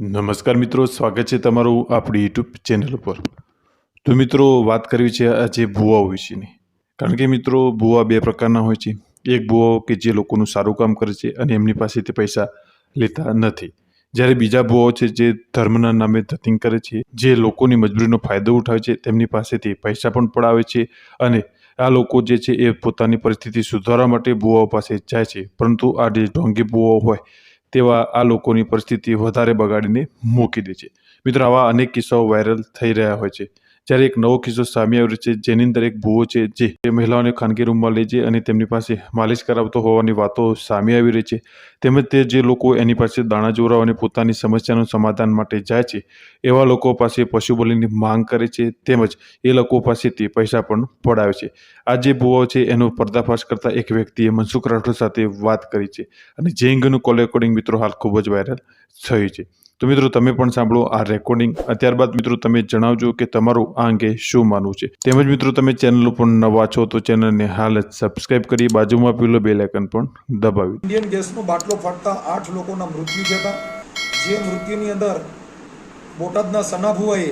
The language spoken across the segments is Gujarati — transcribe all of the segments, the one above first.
નમસ્કાર મિત્રો, સ્વાગત છે તમારું આપણી યુટ્યુબ ચેનલ ઉપર. તો મિત્રો, વાત કરવી છે આજે ભુવાઓ વિશેની. કારણ કે મિત્રો, ભુવા બે પ્રકારના હોય છે. એક ભુવાઓ કે જે લોકોનું સારું કામ કરે છે અને એમની પાસેથી પૈસા લેતા નથી. જ્યારે બીજા ભુવાઓ છે જે ધર્મના નામે ધતિંગ કરે છે, જે લોકોની મજબૂરીનો ફાયદો ઉઠાવે છે, તેમની પાસેથી પૈસા પણ પડાવે છે અને આ લોકો જે છે એ પોતાની પરિસ્થિતિ સુધારવા માટે ભુવાઓ પાસે જાય છે. પરંતુ આ જે ઢોંગી ભુવાઓ હોય તેવા આ લોકોની પરિસ્થિતિ વધારે બગાડીને મૂકી દે છે. મિત્રો, આવા અનેક કિસ્સાઓ વાયરલ થઈ રહ્યા હોય છે. જ્યારે એક નવો કિસ્સો સામે આવ્યો છે, જેની અંદર એક ભૂવો છે, જે તે મહિલાઓને ખાનગી રૂમમાં લઈ જાય અને તેમની પાસે માલિશ કરાવતો હોવાની વાતો સામે આવી રહી છે. તેમજ તે જે લોકો એની પાસે દાણા જોરાવ અને પોતાની સમસ્યાનું સમાધાન માટે જાય છે, એવા લોકો પાસે પશુ બલિની માંગ કરે છે, તેમજ એ લોકો પાસેથી પૈસા પણ પડાવે છે. આ જે ભૂવાઓ છે, એનો પર્દાફાશ કરતા એક વ્યક્તિએ મનસુખ રાઠોડ સાથે વાત કરી છે. અને જે અંગેનું કોલ રેકોર્ડિંગ મિત્રો, હાલ ખૂબ જ વાયરલ થયું છે. તો મિત્રો, તમે પણ સાંભળો આ રેકોર્ડિંગ ત્યારબાદ મિત્રો, તમે જણાવજો કે તમારું આ અંગે શું માનવું છે. તેમજ મિત્રો, તમે ચેનલ ઉપર નવા છો તો ચેનલને હાલ જ સબસ્ક્રાઇબ કરી બાજુમાં પેલો બેલ આઇકન પણ દબાવી. ઇન્ડિયન ગેસનો બાટલો ફાટતા આઠ લોકોના મૃત્યુ થયા જે મૃત્યુની અંદર બોટાદના સનાભુઆએ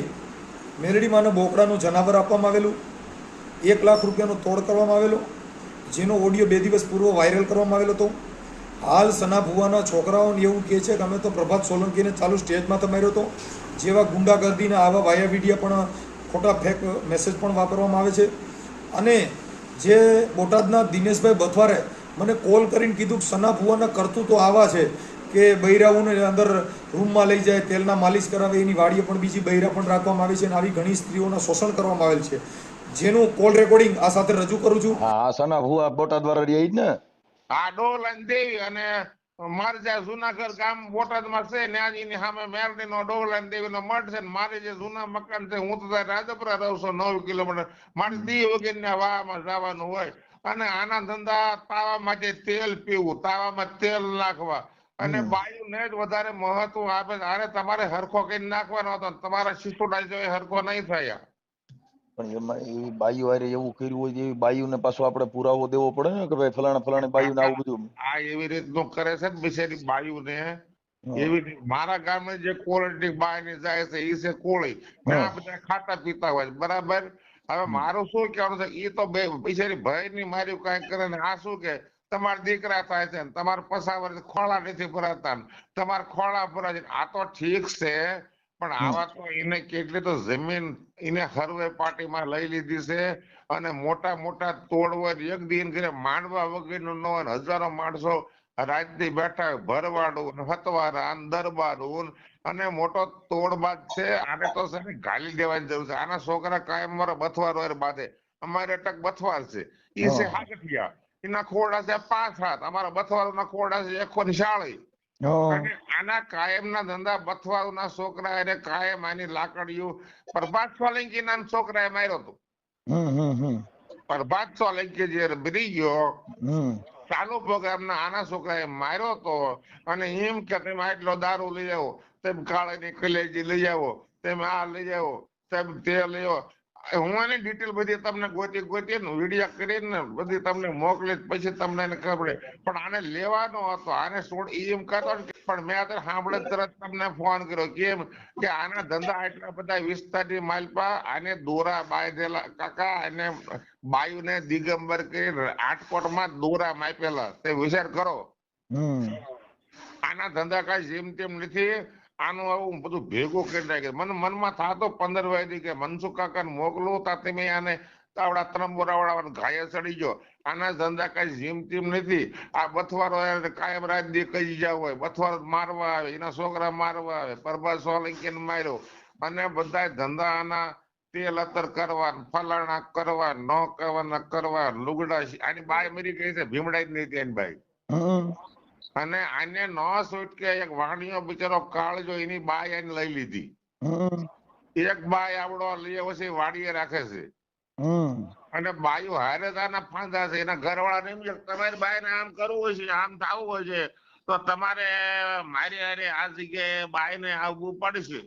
મેરડીમાંને બોકડાનું જનાવર આપવામાં આવેલું. એક લાખ રૂપિયાનો તોડ કરવામાં આવેલો. જેનો ઓડિયો બે દિવસ પૂર્વ વાયરલ કરવામાં આવેલો હતો. હાલ સનાભુવાના છોકરાઓને એવું કહે છે કે અમે તો પ્રભાત સોલંકીને ચાલુ સ્ટેજમાં તો માર્યો હતો જેવા ગુંડાગર્દીના આવા વાયા વિડીયા પણ, ખોટા ફેક મેસેજ પણ વાપરવામાં આવે છે. અને જે બોટાદના દિનેશભાઈ બથવારે મને કોલ કરીને કીધું કે સના ભુવાના કરતું તો આવા છે કે બૈરાઓને અંદર રૂમમાં લઈ જાય, તેલના માલિશ કરાવે, એની વાડીએ પણ બીજી બૈરા પણ રાખવામાં આવી છે અને આવી ઘણી સ્ત્રીઓના શોષણ કરવામાં આવેલ છે. જેનું કોલ રેકોર્ડિંગ આ સાથે રજૂ કરું છું. હા સના ભુવા બોટાદ વાળા રહી ને? આ ડોલ અને દેવી અને મારે જ્યાં જુનાગઢ ગામ બોટાદમાં છે ન્યાજીની સામે મેરડીનો ડોલ અને દેવીનો મઠ છે મારે જે જૂના મકાન છે હું તો રાજપુરા રહું છું નવ કિલોમીટર. મારે દી વગેરેના વાવામાં જવાનું હોય. અને આના ધંધા તાવામાં જે તેલ પીવું તાવામાં તેલ નાખવા. અને બાયુને જ વધારે મહત્વ આપે આને તમારે હરખો કરી નાખવાનો હતો ને તમારા શિશુ જો એ હરખો નહીં થયા. પણ એમાં એવી બાયું હારે એવું કર્યું હોય તો એવી બાઈઓને પાછો આપણે પુરાવો દેવો પડે ને કે ભાઈ ફલાણા ફલાણી બાઈઓને આવું બધું. આ એવી રીતનું કરે છે ને બિચારી બાયુને. એવી મારા ગામે જે ક્વોલિટી બાયની જાય છે એ છે કોળી. ઘણા બધા ખાતા પીતા હોય બરાબર? હવે મારું શું કહેવાનું છે એ તો બે બિચારી ભયની માર્યું કાંઈ કરે ને આ શું કે તમારા દીકરા થાય છે ને તમારા પસાવર ખોળા નથી ભરાતા તમારા ખોળા ભરાય છે આ તો ઠીક છે પણ આવા તો એને કેટલી તો જમીન એને હરવે પાર્ટીમાં લઈ લીધી છે અને મોટા મોટા તોડ હોય એક દિન ઘરે માંડવા વગેરેનું ન હોય હજારો માણસો રાજથી બેઠા ભરવાડું હતવારા દરબારું અને મોટો તોડબાદ છે આને તો છે ગાલી દેવાની જરૂર છે. આના છોકરા કાયમ મારા બથવારો હોય બાંધે. અમારે અટક બથવાર છે. એ છે હાથિયા. એના ખોડા છે પાંચ હાથ. અમારા બથવારોના ખોડા છે એકો નિશાળી હા. આના કાયમના ધંધા બથવાના છોકરા એને કાયમ આની લાકડીઓ પ્રભાત સોલંકી ના છોકરાએ માર્યો હતો. પ્રભાત સોલંકી જે બરી ગયો ચાલુ પ્રોગ્રામ ના આના છોકરાએ માર્યો હતો અને એમ કે તમે આટલો દારૂ લઈ આવો તેમ કાળાની કલેજી લઈ આવો તેમ આ લઈ આવો તેમ તે લઈ આવો. હું એની ડિટેલ બધી તમને ગોતી ગોતી ને વીડિયો કરીને બધી તમને મોકલી પછી તમને એને ખબર પડે. પણ આને લેવાનો હતો આને છોડ એમ કરતો પણ મેં અત્યારે સાંભળે તરત તમને ફોન કર્યો. કેમ? કે આના ધંધા એટલા બધા વિસ્તારની માલપા આને દોરા બાંધેલા કાકા અને બાયુને દિગંબર કરી આટકોટમાં દોરા માપેલા. તે વિચાર કરો. આના ધંધા કઈ જેમ તેમ નથી. આનું આવું બધું ભેગું કરી નાખે. મને મનમાં થતો પંદર વાયદી કે મનસુખ કાકાને મોકલો તા તમે આને તાવડા ત્રંબોરા વાળા ઘાયે ચડી ગયો. આના ધંધા કઈ જીમ તેમ નથી. આ બથવારો કાયમ રાત દી કહી જાવ હોય. બથવારો મારવા આવે, એના છોકરા મારવા આવે પરભા સોલંકીને માર્યો. અને બધા ધંધા આના તેલ અતર કરવા ફલાણા કરવા ન કરવાના કરવા લુગડા આની બાય મરી ગઈ છે, ભીમડાઈ જ નહીં તેની બાઈ. અને આને ન છૂટકે એક વાણિયો બિચારો કાળજો એની બાય એને લઈ લીધી. એક બાય આવડો લઈ પછી વાડીએ રાખે છે. અને બાયું હારે તાના ફાંદા છે એના ઘરવાળાને એમ છે કે તમારી બાયને આમ કરવું હોય છે આમ થવું હોય છે તો તમારે મારી હારે આ જગ્યાએ બાયને આવવું પડશે.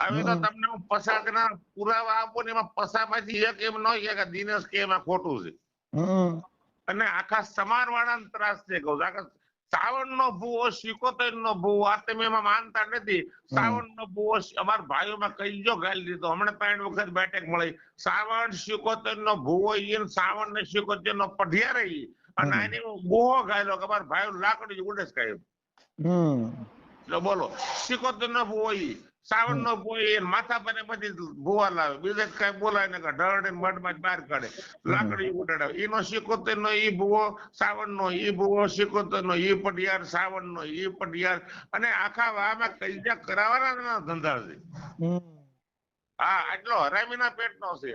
હવે તો તમને હું પસાકના પુરાવા આપું ને એમાં પસામાંથી એક એમ ન કે દિનેશ કે એમાં ખોટું છે. અને આખા સમાર વાળાને ત્રાસ છે કહું આખા સાવણ નો ભૂવો સિકોતેર નો ભૂવો આ તમે એમાં માનતા નથી. શ્રાવણ નો ભૂવો અમારા ભાઈઓમાં કઈ જો ગાલી દીધો. હમણાં ત્રણ વખત બેઠક મળી. શ્રાવણ સિકોતેર નો ભૂવો ઈન શ્રાવણ ને સિકોતેર નો પઢિયા રહી અને એની બહુ ગાયલો કે અમારા ભાઈઓ લાકડી ઉડે જ એટલે બોલો સિકોતેર નો ભૂવો ઈ. સાવણ નો ભૂવો ઈ માથા પર બધી ભૂવા લાવે બીજે કઈ બોલાય ને ઢળે મઢમાં જ બહાર કાઢે. લાકડી ઉડાડે. એનો સિકોતેર નો ઈ ભૂવો સાવણ નો ઈ ભૂવો સિકોતેર નો ઈ પટિયાર સાવણ નો ઈ પટિયાર. અને આખા વામાં કૈજા કરાવવાના ધંધા છે? હા આટલો હરામીના પેટનો છે.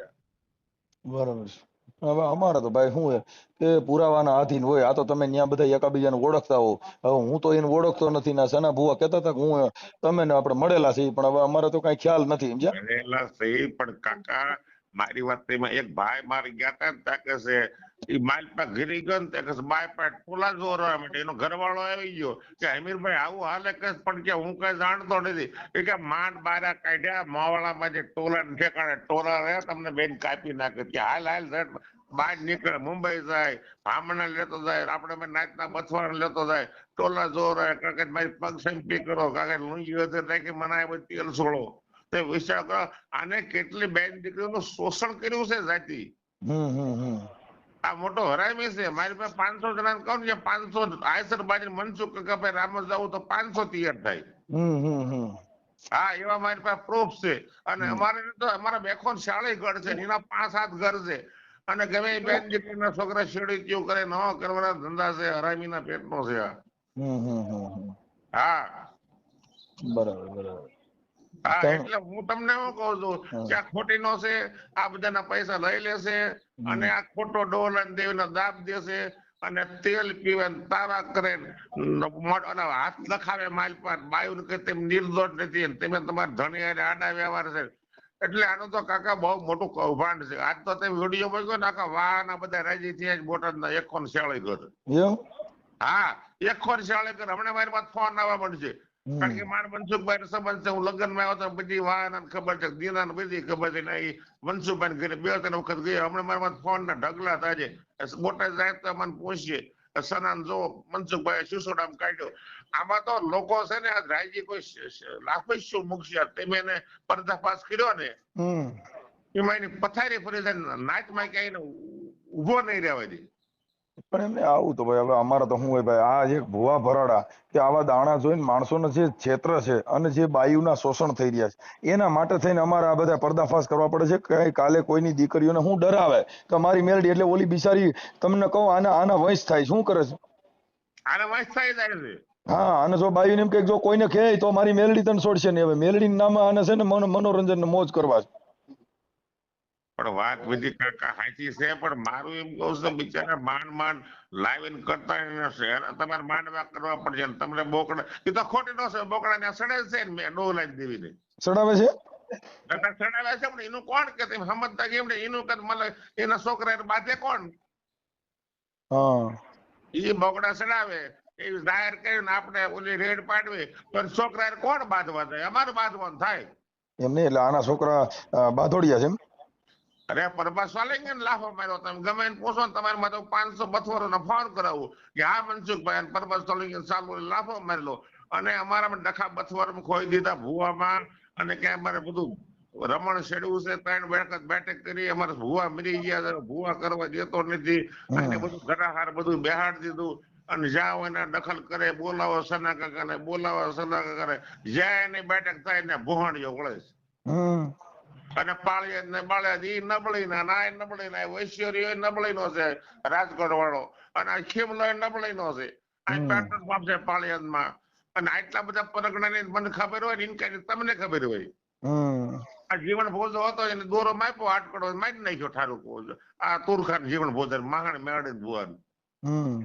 બરોબર છે. હવે અમારે તો ભાઈ શું કે પુરાવાના આધીન હોય, આ તો તમે ત્યાં બધા એકાબીજાને ઓળખતા હો. હવે હું તો એને ઓળખતો નથી, ના સના ભુવા કહેતા હતા હું તમે ને આપણે મળેલા છીએ, પણ હવે અમારે તો કઈ ખ્યાલ નથી સમજ્યા મળેલા છીએ, પણ કાકા, મારી વાત એમાં એક ભાઈ મારે ગયા હતા ત્યાં કે છે એ માલ પર ઘરી ગયો ને ત્યાં કે છે પર પા ટોલા જોર માટે. એનો ઘરવાળો આવી ગયો કે હમીરભાઈ આવું હાલે કે પણ કે હું કઈ જાણતો નથી. એ કે, માંડ બારા કાઢ્યા, મોવાળામાં જે ટોલા ઠેકાણે ટોલા રહ્યા, તમને બેન કાપી નાખે. કે, હાલ હાલ બહાર નીકળે મુંબઈ જાય ભામણા લેતો જાય આપણે નાચના બથવાણ લેતો જાય ટોલા જોર કારણ કે મારી પગ સંપી કરો કારણ કે લુંગી હતી રાખી મનાય તેલ છોડો. તે વિચાર કરો આને કેટલી બેન દીકરીઓનું શોષણ કર્યું છે જાતિ? આ મોટો હરામી છે મારી પાસે પાંચસો જણા કહું ને પાંચસો આયસર બાજી મનસુખ કે ભાઈ રામ જવું તો પાંચસો તૈયાર થાય. હા એવા મારી પાસે પ્રૂફ છે. અને અમારે તો અમારા બેખોન શાળી ઘર છે એના પાંચ સાત ઘર છે. અને ગમે બેન જેટલીના છોકરા શેડી કરે નવા કરવાના ધંધા છે હરામીના પેટનો છે. આ હા. બરાબર બરાબર. હા એટલે હું તમને શું કહું છું. કે આ ખોટી નો છે આ બધાના પૈસા લઈ લેશે અને આ ખોટો ડોલ અને દેવીને દાબ દેશે અને તેલ પીવે તારા કરે અને હાથ લખાવે માલ પર બાયુ કે તેમ નિર્દોષ નથી તમે તમારા ધણી આડા વ્યવહાર છે. એટલે આનો તો કાકા બહુ મોટું કૌભાંડ છે. આજ તો તમે વીડિયો મૂક્યો ને આખા વાહના બધા રાજી થયા જ બોટાદના એકોન શાળી ઘર હા એકોન શેળે ઘર હમણાં મારી પાસે ફોન આવવા મળશે કારણ કે મારા મનસુખભાઈ નો સંબંધ છે હું લગ્નમાં આવ્યો તો બધી વાહન ખબર છે દીના બધી ખબર છે ઈ મનસુખભાઈ ઘરે બે ત્રણ વખત ગયા. હમણાં મારા ફોન ના ઢગલા તાજે બોટાદ સાહેબ તો મને પૂછીએ સનાન જો મનસુખભાઈ સુસોડામ કાઢ્યો. આમાં તો લોકો છે ને રાયજી કોઈ લાખો શું મૂકશે? તમે એને પર્દાફાશ કર્યો ને એમાં એની પથારી ફરી જાય નાચમાં ક્યાંય ઊભો નહીં રહેવા દે. પણ એમને આવું તો ભાઈ હવે અમારે તો શું હોય ભાઈ આ એક ભુવા ભરાડા કે આવા દાણા જોઈને માણસોને જે ક્ષેત્ર છે અને જે બાયુના શોષણ થઈ રહ્યા છે એના માટે થઈને અમારે આ બધા પર્દાફાશ કરવા પડે છે. કે કાલે કોઈની દીકરીઓને હું ડરાવે કે મારી મેલડી એટલે ઓલી બિચારી તમને કહું આના આના વંશ થાય શું કરે છે? આના વંશ થાય જાય છે. હા અને જો બાયુને એમ કે જો કોઈને કહે તો મારી મેલડી તને છોડશે નહીં. હવે મેલડીના નામે આને છે ને મનોરંજન ને મોજ કરવા છે. પણ વાત બધી સાચી છે પણ મારું એમ કહું છું બિચારા માંડ માંડ લાવીને કરતા હશે તમારે માંડવા કરવા પડશે તમને બોકડા એ તો ખોટી નો છે બોકડા ને સડે છે ને મેં ડોહ લાવી દેવી ને સડાવે છે? સડાવે છે પણ એનું કોણ કે તમે સમજતા કેમ ને એનું કે મતલબ એના છોકરા બાધે કોણ? હા. એ બોકડા સડાવે. એ જાહેર કરીને આપણે ઓલી રેડ પાડવી તો છોકરા કોણ બાંધવા જાય? અમારું બાંધવાનું થાય. એમ નહીં એટલે આના છોકરા બાંધોડિયા છે એમ? અરે પરબા સ્વાલિંગ લાફો માર્યો તમે. ગમે એને પૂછો તમારે માટે પાંચસો બથોરો ને ફોન કરાવું કે હા મનસુખભાઈ અને પરબા સ્વાલિંગ સાલું લાફો મારેલો અને અમારામાં ડખા બથવાર ખોઈ દીધા ભૂવામાં. અને કે અમારે બધું રમણ શેડવું છે ત્રણ બેઠક બેઠક કરી અમારે ભુવા મરી ગયા ભૂવા ભુવા કરવા દેતો નથી. અને બધું ઘટાહાર બધું બેહાડ દીધું. અને જાઓ એને દખલ કરે બોલાવો સના કાકાને બોલાવો સના કરે. જ્યાં એની બેઠક થાય ને ભોહણીઓ વળે છે. અને પાળીએ ને બાળે ઈ નબળી ના ના નબળી ના વૈશ્વરીઓ નબળી નો છે રાજકોટ વાળો અને આ ખીમલો નબળી નો છે. આ. પેટ્રોલ પંપ છે પાળિયાદમાં. અને આટલા બધા પરગણાની મને ખબર હોય ને ઇનકારી તમને ખબર હોય. હમ. આ જીવન ભોજો હતો એને દોરો માપ્યો આટકડો મારી નાખ્યો ઠારું આ તુરખાન જીવન ભોજન માહણ મેળે ભુવન. હમ.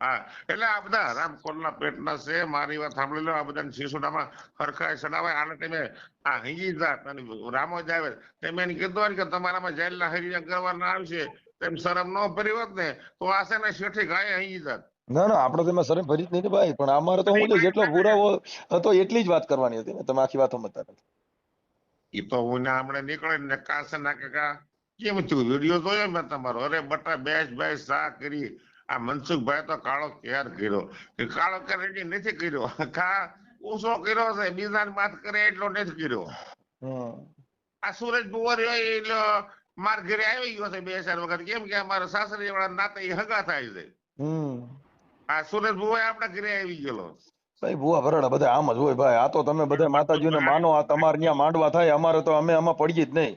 હા એટલે આ બધા હરામખોરના પેટના છે મારી વાત સાંભળી લો આ બધા શિશુડામાં હરખાય સડાવાય આને તમે આ હિંગી જાત અને રામો જ આવે. તેમ એને કીધું કે તમારામાં જેલના હરિયા કરવાના આવશે તેમ શરમ ન ભરી હોત ને તો આ છે ને શેઠી ગાય હિંગી જાત. ના ના આપણે તેમાં શરમ ભરી જ નહીં ને ભાઈ પણ અમારે તો હું જેટલો પુરાવો હતો એટલી જ વાત કરવાની હતી ને તમે આખી વાત સમજતા નથી એ તો હું ને હમણાં નીકળે ને કાસે ના કાકા. કેમ થયું વીડિયો જોયો મેં તમારો? અરે બટા બેસ બેસ સા કરી? આ મનસુખભાઈ તો કાળો કેર કર્યો. કે કાળો કેર હજી નથી કર્યો. કા ઓછો કર્યો છે. બીજાની વાત કરે એટલો નથી કર્યો. આ સુરજ બુવારી એટલે માર ઘરે આવી ગયો છે બે ચાર વખત. કેમ કે અમારા સાસરી વાળા નાતે હગા થાય છે. હમ. આ સુરજ બુવાઈ આપણા ઘરે આવી ગયેલો ભાઈ ભુવા ભરડા બધા આમ જ હોય ભાઈ. આ તો તમે બધા માતાજીને માનો આ તમારે ત્યાં માંડવા થાય. અમારે તો અમે આમાં પડીએ જ નહીં.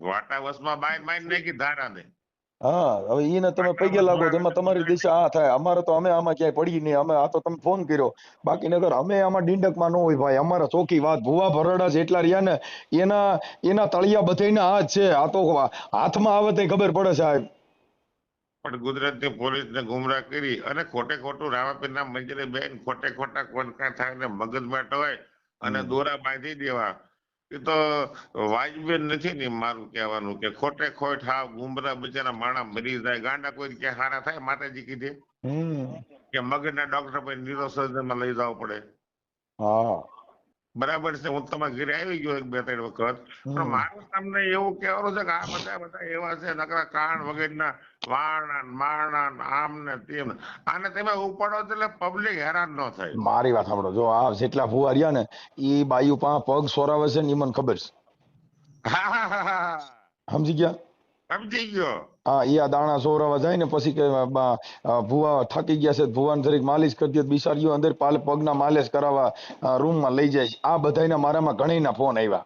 વાટા વસમાં બાય મારી નાખી ધારાને. હા હવે ઈને તમે પગે લાગો તો એમાં તમારી દિશા આ થાય અમારે તો અમે આમાં ક્યાંય પડી નહીં અમે આ તો તમે ફોન કર્યો. બાકી નગર અમે આમાં ડીંડકમાં ન હોય ભાઈ અમારે ચોખ્ખી વાત ભુવા ભરડા જેટલા રહ્યા ને એના એના તળિયા બધાયના હાથ છે આ તો હાથમાં આવે તે ખબર પડે સાહેબ. પણ ગુજરાતની પોલીસને ગુમરાહ કરી અને ખોટે ખોટું રામાપીરના મંજરે બેન ખોટે ખોટા કોનકા થાય ને મગજ હોય અને દોરા બાંધી દેવા. એ તો વાજબી નથી ને મારું કહેવાનું કે ખોટે ખોટ હા ગુમરા બિચારા માણા મરી જાય ગાંડા કોઈ કે હારા થાય માતાજી કીધે કે કે મગજના ડોક્ટર પાસે નિરોસર્જનમાં લઈ જવું પડે. હા. બરાબર છે હું તમારા ઘરે આવી ગયો એક બે ત્રણ વખત. પણ. મારું તમને એવું કહેવાનું છે કે આ બધા બધા એવા છે નકરા કાન વગેરેના વાણા માણા આમ ને તેમ અને આને તમે ઉપાડો એટલે પબ્લિક હેરાન ન થાય. મારી વાત સાંભળો જો આ જેટલા ફુવારિયા ને એ બાયુ પા પગ સોરાવે છે ને એ મને ખબર છે. હા હા હા હા. સમજી ગયા? સમજી ગયો. હા ઈ આ દાણા સોરાવા જાય ને પછી કે ભુવા થાકી ગયા છે ભુવાન જરીક માલિશ કરી દે બિસારીઓ અંદર પાલ પગના માલિશ કરાવવા રૂમમાં લઈ જાય આ બધાયના મારામાં ઘણીના ફોન આવ્યા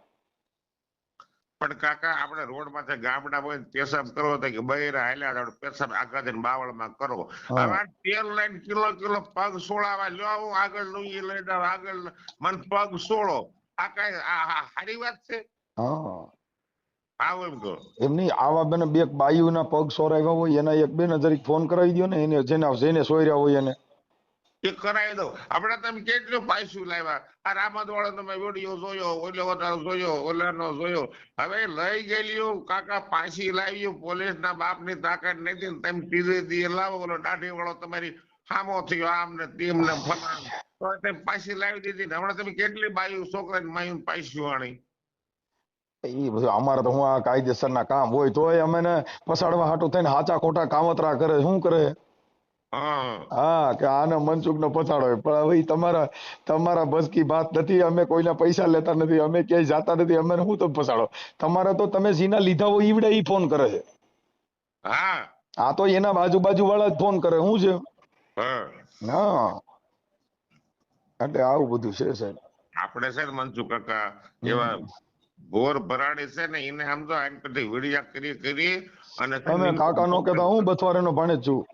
પણ કાકા આપણે રોડ માથે ગામડા હોય પેશાબ કરવો તો કે બૈરા હાલ્યા જાવ પેશાબ આગળ જઈને બાવળમાં કરો. હવે તેલ લઈને કિલો કિલો પગ સોળાવા લ્યો આગળ લુંગી લઈ આગળ મન પગ સોળો. આ કઈ આ સારી વાત છે? હા. આવું એમ કહો. એમ નહીં આવા બેને બે બાયુના પગ સોરાવ્યા હોય એના એક બેને જરીક ફોન કરાવી દો ને એને જેના જેને સોર્યા હોય એને. એ કરાવી દો આપણે તમે કેટલું પૈસું લાવ્યા? આ રામદ વાળો તમે વીડિયો જોયો ઓલો વધારો જોયો ઓલાનો જોયો. હવે લઈ ગયેલી કાકા પાછી લાવ્યું પોલીસ ના બાપની તાકાત નથી ને તમે સીધે દીએ લાવો ઓલો દાઢી વાળો તમારી સામો થયો આમ ને તેમ ને ફલાણ. તો તમે પાછી લાવી દીધી હમણાં તમે કેટલી બાયું છોકરા ને માયું પાછું આણી? એ બધું અમારે તો હું આ કાયદેસરના કામ હોય તોય અમે પસાડવા હાટું થઈને હાચા ખોટા કાવતરા કરે શું કરે? હા હા કે આને મનસુખ નો પછાડો પણ હવે તમારા તમારા બસ વાત નથી અમે કોઈના પૈસા લેતા નથી અમે ક્યાંય જાતા નથી અમે હું તો પછાડો? તમારે તો તમે જીના લીધા હોય ઈવડે ઈ ફોન કરે છે. હા. આ તો એના બાજુ બાજુ વાળા જ ફોન કરે શું છે? હા. એટલે આવું બધું છે સાહેબ. આપણે છે મનસુખ કાકા એવા બોર ભરાડે છે ને એને આમ તો આની વિડિયા કરી કરી અને તમે કાકા નો કહેતા હું બથવારે નો જ છું.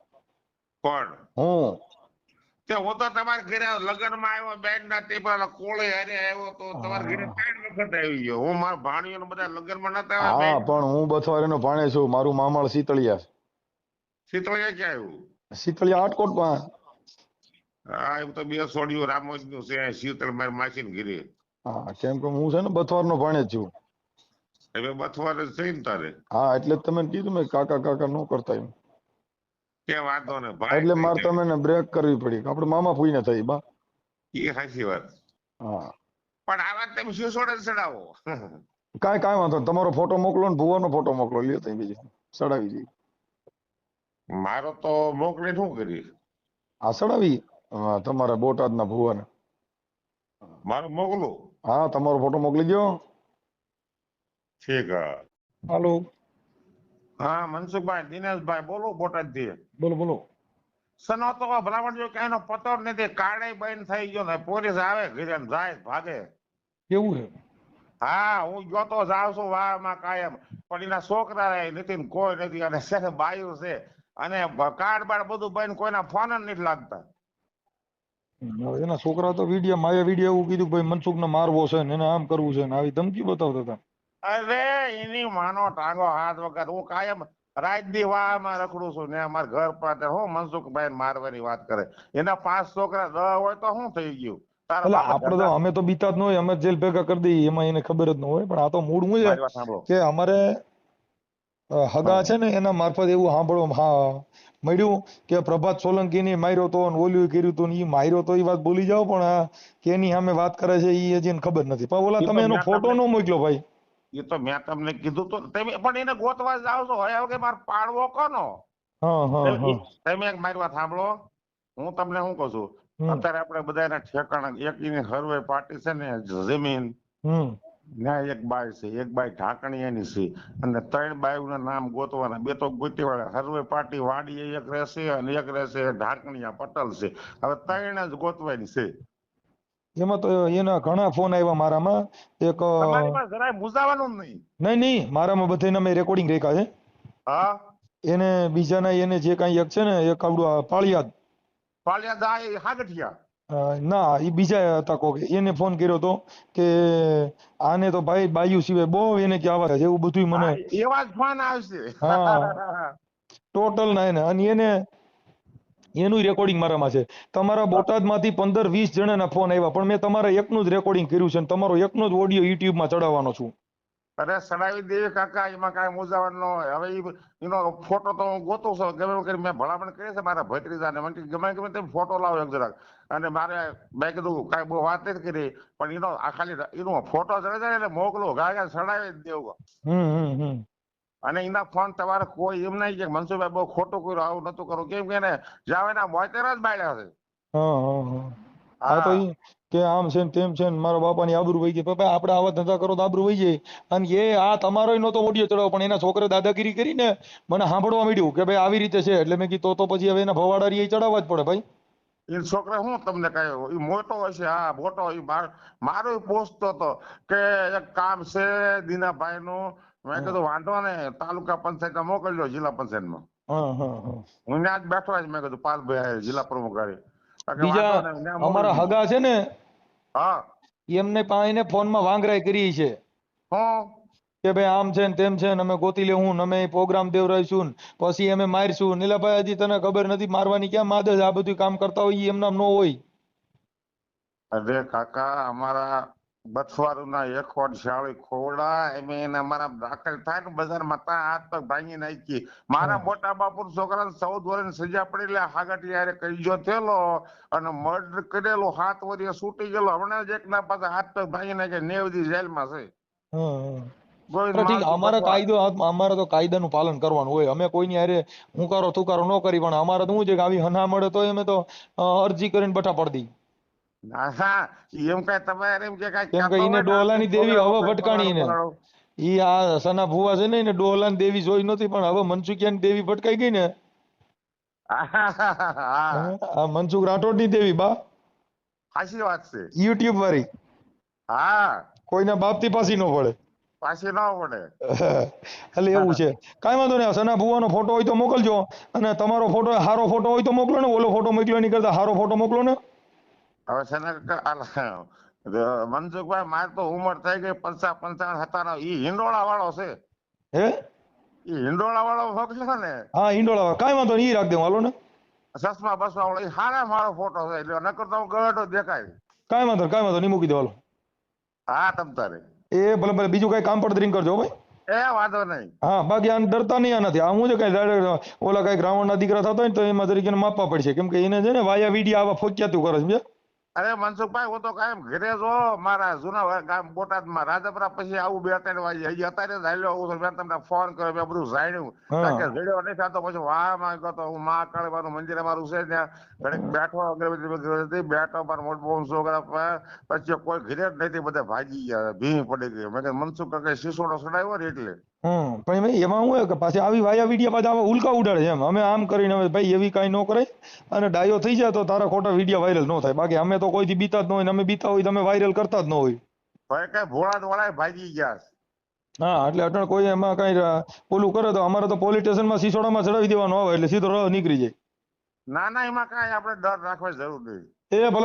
કોણ? હું. તે હું તો તમારા ઘરે લગ્નમાં આવ્યો બેન ના ટેબલ કોળે હારે આવ્યો તો તમારા ઘરે ત્રણ વખત આવી ગયો. હું મારા ભાણીઓ બધા લગ્નમાં નતા હા પણ હું બથવારેનો ભાણે છું. મારું મામળ શીતળિયા. શીતળિયા ક્યાં આવ્યું? શીતળિયા આટકોટમાં હા એમ તો બે સોડિયું રામોજનું છે શીતળ મારી માસી ઘરે. હા કેમ કે હું છે ને બથવારનો નો જ છું. એટલે બથવાર જ થઈ ને તારે? હા એટલે તમે કીધું મેં કાકા કાકા નો કરતા એમ. કે વાંધો ને ભાઈ એટલે મારે તમે ને બ્રેક કરવી પડી આપણે મામા ફૂઈને થઈ બા. એ સાચી વાત. હા. પણ આ વાત તમે શું સોડે ચડાવો. કાંઈ કાંઈ વાંધો. તમારો ફોટો મોકલો ને ભુવાનો ફોટો મોકલો લ્યો તઈ બીજી. ચડાવી જઈએ મારો તો મોકલી શું કરી? આ ચડાવી? તમારા બોટાદના ભુવાને. મારો મોકલું? હા તમારો ફોટો મોકલી દો ઠીક હાલો. હા મનસુખભાઈ દિનેશભાઈ બોલો બોટાદથી બોલો બોલો. સનો તો ભલામણ જો કઈનો પતો જ નથી કાળે બંધ થઈ ગયો ને પોલીસ આવે ઘરે જાય ભાગે. કેવું છે? હા હું ગયો તો જાઉં છું વાહમાં કાયમ. પણ એના છોકરા રહે નથી કોઈ નથી. અને છે બાયું છે. અને કાર્ડ બાર બધું બંધ કોઈના ફોન જ નથી લાગતા. એના છોકરા તો વીડિયો માયા વીડિયો એવું કીધું ભાઈ મનસુખ ને મારવો છે ને એને આમ કરવું છે ને આવી ધમકી બતાવતા હતા. અરે એની માનો ટાંગો હાથ વગર. હું કાયમ રાત દી વાહમાં રખડું છું ને અમારા ઘર પાસે હું મનસુખભાઈ મારવાની વાત કરે. એના પાંચ છોકરા દ હોય તો શું થઈ ગયું? આપડે એટલે આપણે તો અમે તો બીતા જ ન હોય અમે જેલ ભેગા કરી દઈએ એમાં એને ખબર જ ન હોય. પણ આ તો મૂળ હું છે કે અમારે હગા છે ને એના મારફત એવું સાંભળવા હા મળ્યું કે પ્રભાત સોલંકી ને માર્યો તો ને ઓલું કર્યું તું ને ઈ માર્યો તો એ વાત ભૂલી જાવ પણ કે એની સામે વાત કરે છે ઈ હજી ખબર નથી. પણ ઓલા તમે એનો ફોટો નો મોકલો ભાઈ. એ તો મેં તમને કીધું તો તમે પણ એને ગોતવા જાવ છો. હવે કે માર પાડવો કોનો? હા હા તમે એક મારી વાત સાંભળો. હું તમને શું કહું છું? અત્યારે આપણે બધાના ઠેકાણા એક હરવે પાર્ટી છે ને જમીન. ત્યાં એક બાય છે એક બાય ઢાંકણીયાની છે. અને ત્રણ બાયુના નામ ગોતવાના બે તો ગોતી વાળા હરવે પાટી વાડી એક રહેશે અને એક રહેશે ઢાંકણીયા પટલ છે. હવે ત્રણ જ ગોતવાની છે. એમાં તો એના ઘણા ફોન આવ્યા મારામાં. એક જરાય મુજાવાનું નહીં. નહીં નહીં મારામાં બધાયના મેં રેકોર્ડિંગ રાખ્યા છે. હા? એને બીજાના એને જે કાંઈ એક છે ને એક આવડું પાળિયાદ. પાળિયાદ આ હાગઠિયા. ના એ બીજા હતા કોક. એને ફોન કર્યો તો કે આને તો ભાઈ બાયુ સિવાય બહુ એને કે આવા એવું બધું મને એવા જ ફોન આવશે. હા. ટોટલ ના એને. અને એને એનું રેકોર્ડિંગ મારામાં છે. તમારા બોટાદમાંથી પંદર વીસ જણાના ફોન આવ્યા પણ મેં તમારા એકનું જ રેકોર્ડિંગ કર્યું છે અને તમારો એકનો જ ઓડિયો યુટ્યુબમાં ચડાવવાનો છું. અરે સડાવી દેવી કાકા એમાં કાંઈ મૂંઝાવાનું ન હોય. હવે એનો ફોટો તો હું ગોતું છું. ગમે કરી મેં ભલામણ કરી છે મારા ભત્રીજાને. મને ગમે ગમે તેમ ફોટો લાવો એક જરાક. અને મારે મેં કીધું કાંઈ બહુ વાત નથી કરી પણ એનો આ ખાલી એનો ફોટો જ જાય એટલે મોકલો. ગાય સડાવી જ દેવું. અને એના ફોન તમારે કોઈ એમ નહીં કે મનસુખભાઈ બહુ ખોટું કર્યું આવું નતું કરવું કેમ કે જાવે એના મોતેર જ બાળ્યા છે. હા. હા. હા તો ઈ કે આમ છે ને તેમ છે ને મારા બાપાની આબરૂ વહી ગઈ. પપ્પા આપણે આવા ધંધા કરો તો આબરૂ વહી જાય. અને એ આ તમારો નહોતો ઓડિયો ચડાવો પણ એના છોકરે દાદાગીરી કરીને મને સાંભળવા મળ્યું કે ભાઈ આવી રીતે છે. એટલે મેં કીધું તો પછી હવે એના ભવાડારી ચડાવવા જ પડે ભાઈ. એ છોકરા હું તમને કહ્યું? એ મોટો હશે હા મોટો. મારો પૂછતો હતો કે એક કામ છે દીનાભાઈ નું મેં કીધું વાંધો ને તાલુકા પંચાયત મોકલજો જિલ્લા પંચાયતમાં. હા હા હા. હું ત્યાં જ બેઠો મેં કીધું પાલભાઈ જિલ્લા પ્રમુખ. બીજા અમારા. હગા છે ને હા. એમને પાસે ફોનમાં વાંગરાય કરી છે. હું. કે ભાઈ આમ છે ને તેમ છે ને અમે ગોતી લેવું અમે પ્રોગ્રામ દેવરાઈશું પછી અમે મારશું. નીલાભાઈ હજી તને ખબર નથી મારવાની ક્યાં માદ આ બધું કામ કરતા હોય એમના ન હોય. અરે કાકા અમારા બથવારુના એકોટ શાળી ખોડા એમ એને અમારા દાખલ થાય ને બજારમાં ત્યાં હાથ પગ ભાંગી નાખી મારા મોટા બાપુ છોકરાને ચૌદ વર્ષની સજા પડી એટલે હાગટી હારે કઈજો થયેલો અને મર્ડર કરેલો હાથ વર્ષે છૂટી ગયેલો. હમણાં જ એક ના પાસે હાથ પગ ભાંગી નાખે નેવ દી જેલમાં છે. હા હા અમારે કાયદો અમારે તો કાયદાનું પાલન કરવાનું હોય. અમે કોઈની હારે હુંકારો થુકારો ન કરી પણ અમારે તો શું છે કે આવી હના મળે તો અમે તો અરજી કરીને બઠા પડી દઈ ના હા એમ કઈ તમારે એમ કે કાંઈ કેમ કે કહેતો ઈને હોય ને, ડોલાની દેવી હવે ભટકાણી. ઈ આ સના ભુવા છે ને એને ડોલાની દેવી જોઈ નતી પણ હવે મનસુખિયાની દેવી ભટકાઈ ગઈ ને. આ મનસુખ રાઠોડની દેવી બા. સાચી વાત છે. યુટ્યુબ વાળી. હા. કોઈના બાપથી પાછી ન પડે. પાછી ન પડે. એટલે એવું છે. કાંઈ વાંધો નહીં સના ભુવાનો ફોટો હોય તો મોકલજો. અને તમારો ફોટો સારો ફોટો હોય તો મોકલો ને ઓલો ફોટો મોકલ્યો નહીં કરતા સારો ફોટો મોકલો ને. હવે છે ને કે આલા, મનસુખભાઈ માર તો ઉંમર થઈ ગઈ પંચા પંચાવન હતા ઈ હિંડોળા વાળો છે. હે? ઈ હિંડોળા વાળો મોકલ્યો ને? હા ઇંડોળા વાળો કઈ વાંધો નહીં ઈ રાખ દેવું હાલો ને. સસમા બસમા વાળો ઈ હારા મારો ફોટો છે એટલે નકર તો હું દેખાય. કઈ વાંધો નહીં, વાંધો નહીં મૂકી દો હાલો. હા તમ તારે. એ ભલે ભલે બીજું કઈ કામ પડતરીને કરજો ભાઈ. એ વાંધો નહીં. હા બાકી આને ડરતા નહીં આનાથી. આ હું છે કઈ ઓલા કંઈક રાવણના દીકરા થતા હોય ને તો એમાં તરીકે માપવા પડશે. કેમ કે એને છે ને વાયા વીડિયા આવા ફોક્યાતું કરે સમજ્યા? અરે મનસુખભાઈ હું તો કાયમ ઘરે જો મારા જૂના ગામ બોટાદમાં રાજપરા પછી આવું બે ત્રણ વાગે હજી અત્યારે જ હાલ્યો આવું. મેં તમને ફોન કર્યો મેં બધું જાણ્યું. કે રેડિયો નહીં થતો પછી વાહમાં ગયો તો હું મા કાળવાનું મંદિર અમારું છે ત્યાં. ઘડીક બેઠો અગરબત્તી બેઠો પર મોટ છોકરા પછી કોઈ ઘરે જ નથી. બધા ભાગી ગયા ભીમ પડી ગઈ. મેં મનસુખ કાકા શીશોડો સડાવ્યો ને એટલે? હમ પણ ભાઈ એમાં હું હોય કે પાછી આવી વાયા વીડિયા પાછા આવા ઉલ્કા ઉડાડે છે એમ. અમે આમ કરીને હવે ભાઈ એવી કાંઈ ન કરાય. અને ડાયો થઈ જાય તો તારા ખોટા વિડિયા વાયરલ ન થાય. બાકી અમે તો કોઈથી બીતા જ ન હોય ને અમે બીતા હોય તો અમે વાયરલ કરતા જ ન હોય. ભાઈ કઈ ભોળા વાળા ભાગી ગયા હા એટલે અટણ કોઈ એમાં કઈ ઓલું કરે તો અમારે તો પોલીસ સ્ટેશનમાં સિસોડામાં ચડાવી દેવાનો આવે એટલે સીધો રહ નીકળી જાય. ના ના એમાં કાંઈ આપણે ડર રાખવા જરૂર નહીં એ ભલે